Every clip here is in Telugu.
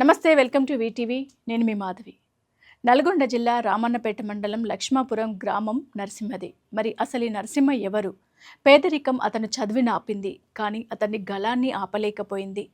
నమస్తే వెల్కమ్ టు వీటీవీ. నేను మీ మాధవి. నల్గొండ జిల్లా రామన్నపేట మండలం లక్ష్మాపురం గ్రామం నరసింహది. మరి అసలు ఈ నరసింహ ఎవరు? పేదరికం అతను చదివిన ఆపింది కానీ అతన్ని గలాన్ని ఆపలేకపోయింది.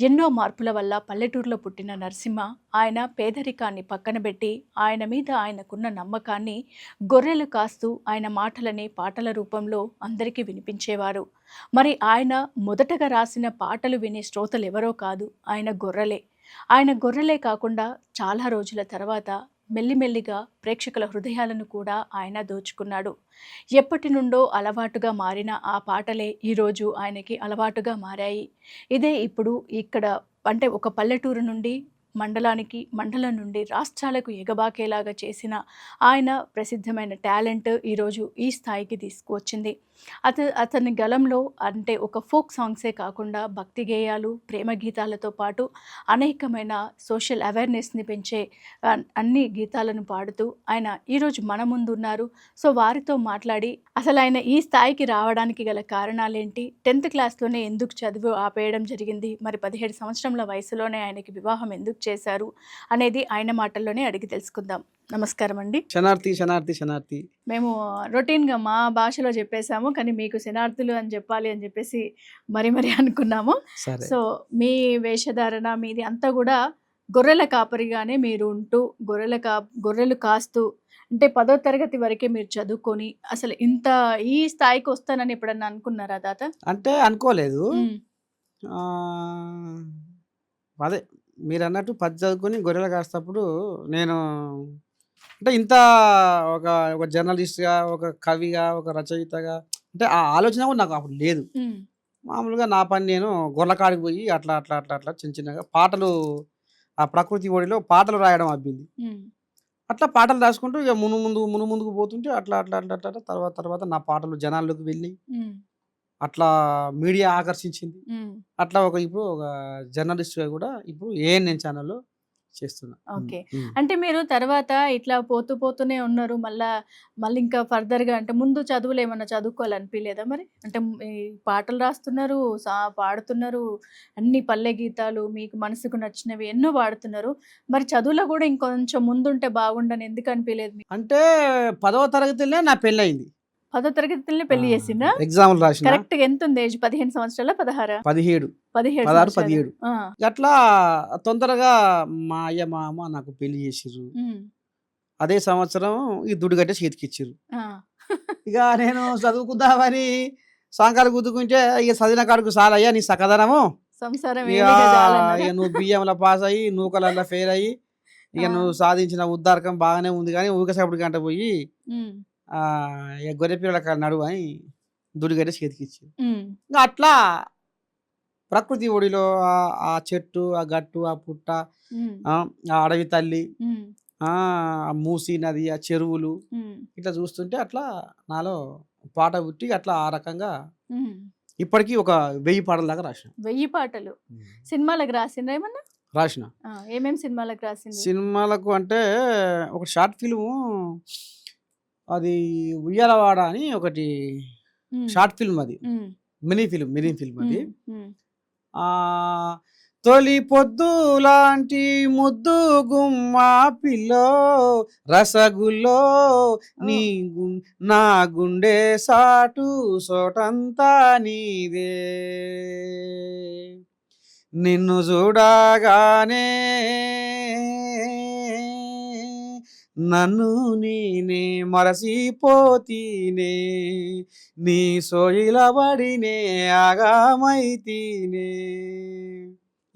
ఎన్నో మార్పుల వల్ల పల్లెటూరులో పుట్టిన నరసింహ ఆయన పేదరికాన్ని పక్కన పెట్టి ఆయన మీద ఆయనకున్న నమ్మకాన్ని గొర్రెలు కాస్తూ ఆయన మాటలని పాటల రూపంలో అందరికీ వినిపించేవారు. మరి ఆయన మొదటగా రాసిన పాటలు వినే శ్రోతలు ఎవరో కాదు ఆయన గొర్రెలే. ఆయన గొర్రెలే కాకుండా చాలా రోజుల తర్వాత మెల్లిమెల్లిగా ప్రేక్షకుల హృదయాలను కూడా ఆయన దోచుకున్నాడు. ఎప్పటి నుండో అలవాటుగా మారిన ఆ పాటలే ఈరోజు ఆయనకి అలవాటుగా మారాయి. ఇదే ఇప్పుడు ఇక్కడ అంటే ఒక పల్లెటూరు నుండి మండలానికి మండలం నుండి రాష్ట్రాలకు ఎగబాకేలాగా చేసిన ఆయన ప్రసిద్ధమైన టాలెంట్ ఈరోజు ఈ స్థాయికి తీసుకువచ్చింది. అత అతని గలంలో అంటే ఒక ఫోక్ సాంగ్సే కాకుండా భక్తి గేయాలు ప్రేమ గీతాలతో పాటు అనేకమైన సోషల్ అవేర్నెస్ని పెంచే అన్ని గీతాలను పాడుతూ ఆయన ఈరోజు మన ముందు ఉన్నారు సో వారితో మాట్లాడి అసలు ఆయన ఈ స్థాయికి రావడానికి గల కారణాలేంటి? టెన్త్ క్లాస్లోనే ఎందుకు చదువు ఆపేయడం జరిగింది? మరి పదిహేడు సంవత్సరంల వయసులోనే ఆయనకి వివాహం ఎందుకు చేశారు అనేది ఆయన మాటల్లోనే అడిగి తెలుసుకుందాం. నమస్కారం అండి. శనార్థి శనార్థి శనార్థి మేము రొటీన్గా మా భాషలో చెప్పేశాము కానీ మీకు శనార్థులు అని చెప్పాలి అని చెప్పేసి మరి మరి అనుకున్నాము. సో మీ వేషధారణ మీది అంతా కూడా గొర్రెల కాపరిగానే మీరు ఉంటూ గొర్రెల కా గొర్రెలు కాస్తూ అంటే పదో తరగతి వరకే మీరు చదువుకొని అసలు ఇంత ఈ స్థాయికి వస్తానని ఎప్పుడన్నా అనుకున్నారా తాత? అంటే అనుకోలేదు. అదే మీరు అన్నట్టు పది చదువుకొని గొర్రెలు కాస్తప్పుడు నేను అంటే ఇంత ఒక ఒక జర్నలిస్ట్గా ఒక కవిగా ఒక రచయితగా అంటే ఆ ఆలోచన కూడా నాకు అప్పుడు లేదు. మామూలుగా నా పని నేను గొర్రెల కాడికి పోయి అట్లా అట్లా అట్లా అట్లా చిన్న చిన్నగా పాటలు ఆ ప్రకృతి ఒడిలో పాటలు రాయడం అబ్బింది. అట్లా పాటలు రాసుకుంటూ ఇక మును ముందు మును ముందుకు పోతుంటే అట్లా అట్లా అట్లా అట్లా తర్వాత తర్వాత నా పాటలు జనాల్లోకి వెళ్ళి అట్లా మీడియా ఆకర్షించింది. అట్లా ఒక ఇప్పుడు ఒక జర్నలిస్ట్గా కూడా ఇప్పుడు ఏఎన్ఎన్ ఛానల్లో చేస్తున్నా. ఓకే. అంటే మీరు తర్వాత ఇట్లా పోతూ పోతూనే ఉన్నారు మళ్ళా మళ్ళీ ఇంకా ఫర్దర్గా అంటే ముందు చదువులు ఏమన్నా చదువుకోవాలనిపించలేదా మరి? అంటే పాటలు రాస్తున్నారు సా పాడుతున్నారు అన్ని పల్లె గీతాలు మీకు మనసుకు నచ్చినవి ఎన్నో పాడుతున్నారు. మరి చదువులో కూడా ఇంకొంచెం ముందుంటే బాగుండని ఎందుకు అనిపించలేదు అంటే పదవ తరగతిలోనే నా పెళ్ళి అయింది పదో తరగతిలోనే పెళ్ళి చేసిందా ఎగ్జామ్లు రాసిన కరెక్ట్గా ఎంత ఉంది ఏజ్? పదిహేను సంవత్సరాల పదహారా? పదిహేడు. పదిహేడు పదహారు. పదిహేడు. అట్లా తొందరగా మా అయ్య మా అమ్మ నాకు పెళ్ళి చేసిర్రు. ఉమ్, అదే సంవత్సరం ఈ దుడిగట్టే చేతికిచ్చిర్రు ఆ, ఇక నేను చదువుకుందామని సాంకాలు గుద్దుకుంటే ఇక చదివిన కాడుకు చాలా అయ్యా నీ సకదనము. నువ్వు బియ్యంలో పాస్ అయ్యి నూకలల్లో ఫెయిల్ అయ్యి ఇక. నువ్వు సాధించిన ఉద్దారకం బాగానే ఉంది కానీ ఊకసేపటి గంట పోయి ఉమ్, ఆ, ఇక గొర్రె పిల్లల కాడ నడువు అని దుడిగడ్డ చేతికిచ్చి ఉమ్, ఇంకా అట్లా ప్రకృతి ఒడిలో ఆ- చెట్టు ఆ గట్టు ఆ పుట్ట ఆ అడవి తల్లి ఆ మూసి నది ఆ చెరువులు ఇట్లా చూస్తుంటే అట్లా నాలో పాట పుట్టి అట్లా ఆ రకంగా. ఇప్పటికీ ఒక వెయ్యి పాటల దాకా రాసిన. వెయ్యి పాటలు. సినిమాలకు రాసిండ్రా ఏమన్నా? రాసిన. ఆ, ఏమేం సినిమాలకు రాసిండ్రు? సినిమాలకు అంటే ఒక షార్ట్ ఫిల్ము అది ఉయ్యాలవాడ అని ఒకటి షార్ట్ ఫిల్మ్ అది. మినీ ఫిల్మ్ మినీ ఫిల్మ్ అది. తొలి పొద్దు లాంటి ముద్దు గుమ్మ పిల్లో రసగుల్లో నీ గు- నా గుండె సాటు సోటంతా నీదే. నిన్ను చూడగానే నన్ను నేనే మరసిపోతీనే నీ సోయిలబడినే ఆగామైతీనే.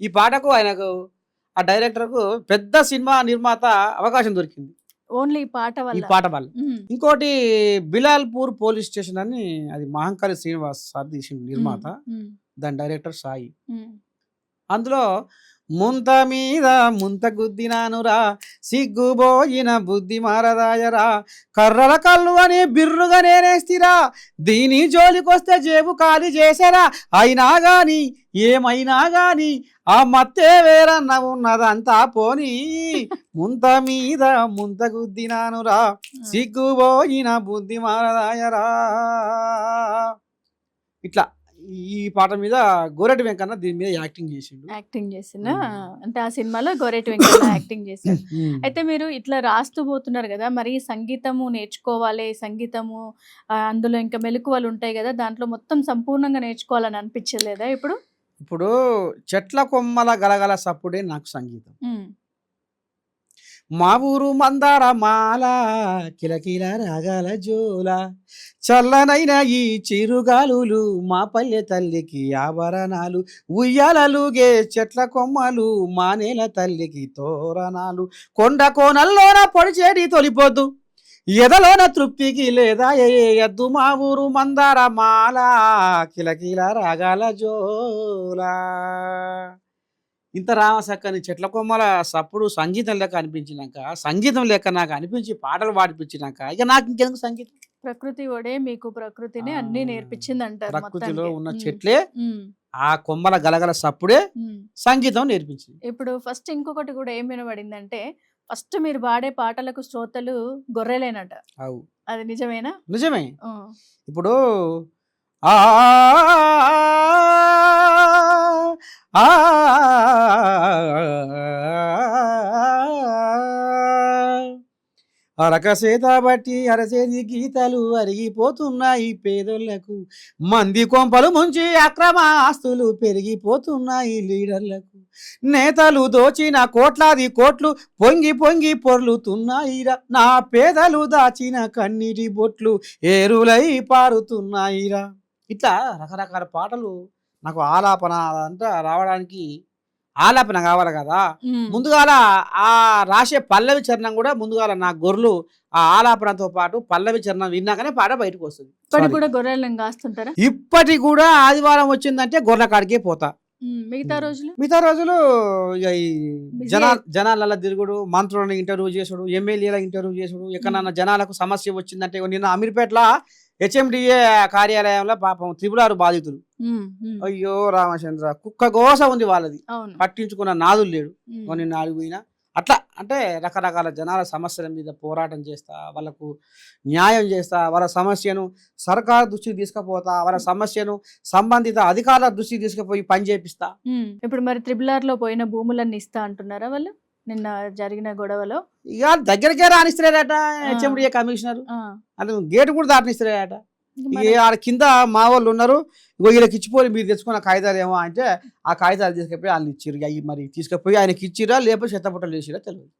ఈ పాటకు ఆయనకు ఆ డైరెక్టర్కు పెద్ద సినిమా నిర్మాత అవకాశం దొరికింది. ఓన్లీ ఈ పాట ఈ వల్ల. పాట వల్ల. ఇంకోటి బిలాల్పూర్ పోలీస్ స్టేషన్ అని అది మహంకాళి శ్రీనివాస్ సార్ తీసిన నిర్మాత. దాని డైరెక్టర్ సాయి. అందులో ముంత మీద ముంత గుద్దినానురా సిగ్గుబోయిన బుద్ధి మారదాయరా కర్రల కళ్ళు అని బిర్రుగా నేనేస్తిరా దీని జోలికొస్తే జేబు ఖాళీ చేసారా. అయినా గాని ఏమైనా గాని ఆ మత్తే వేరన్న ఉన్నదంతా పోని. ముంత మీద ముంత గుద్దినానురా సిగ్గుబోయిన బుద్ధి మారదాయరా ఇట్లా. ఈ పాట మీద గోరెటి వెంకన్న దీని మీద యాక్టింగ్ చేసిండు. యాక్టింగ్ చేసిన. అంటే ఆ సినిమాలో గోరేటి వెంకన్న యాక్టింగ్ చేశారు. అయితే మీరు ఇట్లా రాస్తూ పోతున్నారు కదా మరి సంగీతము నేర్చుకోవాలి సంగీతము అందులో ఇంకా మెలకువలు ఉంటాయి కదా దాంట్లో మొత్తం సంపూర్ణంగా నేర్చుకోవాలని అనిపించలేదా ఇప్పుడు? ఇప్పుడు చెట్ల కొమ్మల గలగల సప్పుడే నాకు సంగీతం. మా ఊరు మందార మాల కిలకిల రాగాల జోల. చల్లనైన ఈ చిరుగాలులు మా పల్లె తల్లికి ఆభరణాలు. ఉయ్యాలలుగే చెట్ల కొమ్మలు మా నేల తల్లికి తోరణాలు. కొండ కోనల్లోన పొడిచేడి తొలిపోద్దు ఎదలోన తృప్తికి లేదా ఎద్దు మా ఊరు మందార మాల కిలకిల రాగాల జోలా. ఇంత రామసక్కని చెట్ల కొమ్మల సప్పుడు సంగీతం లెక్క అనిపించినాక సంగీతం లెక్క నాకు అనిపించి పాటలు పాడిపించినాక ఇక నాకు ఇంకెందుకు సంగీతం ప్రకృతి ఒడే మీకు ప్రకృతిని అన్ని నేర్పించింది అంటారు ప్రకృతిలో. ఉన్న చెట్లే ఆ కొమ్మల గలగల సప్పుడే. సంగీతం నేర్పించింది ఇప్పుడు ఫస్ట్ ఇంకొకటి కూడా ఏం వినబడిందంటే ఫస్ట్ మీరు పాడే పాటలకు శ్రోతలు గొర్రెలేనట అవు అది నిజమేనా నిజమే ఇప్పుడు ఆ అరకసేత బట్టి అరసేది గీతలు అరిగిపోతున్నాయి పేదోళ్ళకు. మంది కొంపలు ముంచి అక్రమ ఆస్తులు పెరిగిపోతున్నాయి లీడర్లకు. నేతలు దోచిన కోట్లాది కోట్లు పొంగి పొంగి పొర్లుతున్నాయిరా. నా పేదలు దాచిన కన్నీటి బొట్లు ఏరులై పారుతున్నాయిరా. ఇట్లా రకరకాల పాటలు నాకు ఆలాపన అంతా రావడానికి ఆలాపన కావాలి కదా. ముందుగాల ఆ రాసే పల్లవి చరణం కూడా ముందుగాల నా గొర్రెలు ఆ ఆలాపనతో పాటు పల్లవి చరణం విన్నాకనే పాట బయటకు వస్తుంది ఇప్పటికి. కూడా గొర్రెలను కాస్తుంటారా? ఇప్పటికి కూడా ఆదివారం వచ్చిందంటే గొర్రెల కాడికే పోతా. మిగతా. రోజులు? మిగతా రోజులు జనా జనాల తిరుగుడు మంత్రులను ఇంటర్వ్యూ చేసుడు ఎమ్మెల్యేల ఇంటర్వ్యూ చేసుడు ఎక్కడన్నా జనాలకు సమస్య వచ్చిందంటే నిన్న అమీర్పేటలో హెచ్ఎండిఏ కార్యాలయంలో పాపం త్రిపులారు బాధితులు. అయ్యో రామచంద్ర కుక్క గోస ఉంది వాళ్ళది. పట్టించుకున్న నాదులు లేడు. నిన్న ఆడికి పోయినా అట్లా అంటే రకరకాల జనాల సమస్యల మీద పోరాటం చేస్తా వాళ్ళకు న్యాయం చేస్తా వాళ్ళ సమస్యను సర్కార్ దృష్టికి తీసుకుపోతా వాళ్ళ సమస్యను సంబంధిత అధికారుల దృష్టికి తీసుకుపోయి పని చేపిస్తా. ఇప్పుడు మరి త్రిబుల్ ఆర్లో పోయిన భూములన్నీ ఇస్తా అంటున్నారా వాళ్ళు? నిన్న జరిగిన గొడవలో. ఇక దగ్గరికే రానిస్తలేడట హెచ్ఎండిఏ కమిషనర్. అది గేటు కూడా దాటనిస్తలేడట. ఇంక ఇక ఆడ కింద మా వాళ్ళు ఉన్నారు. ఇగో వీళ్ళకి ఇచ్చిపోయి మీరు తెచ్చుకున్న కాగితాలు ఏమో అంటే ఆ కాగితాలు తీసుకుపోయి వాళ్ళు ఇచ్చిర్రు. ఇక అవి మరి తీసుకుపోయి ఆయనకి ఇచ్చిరా లేకపోతే చెత్తపుట్టలు చేసిరా తెలియదు.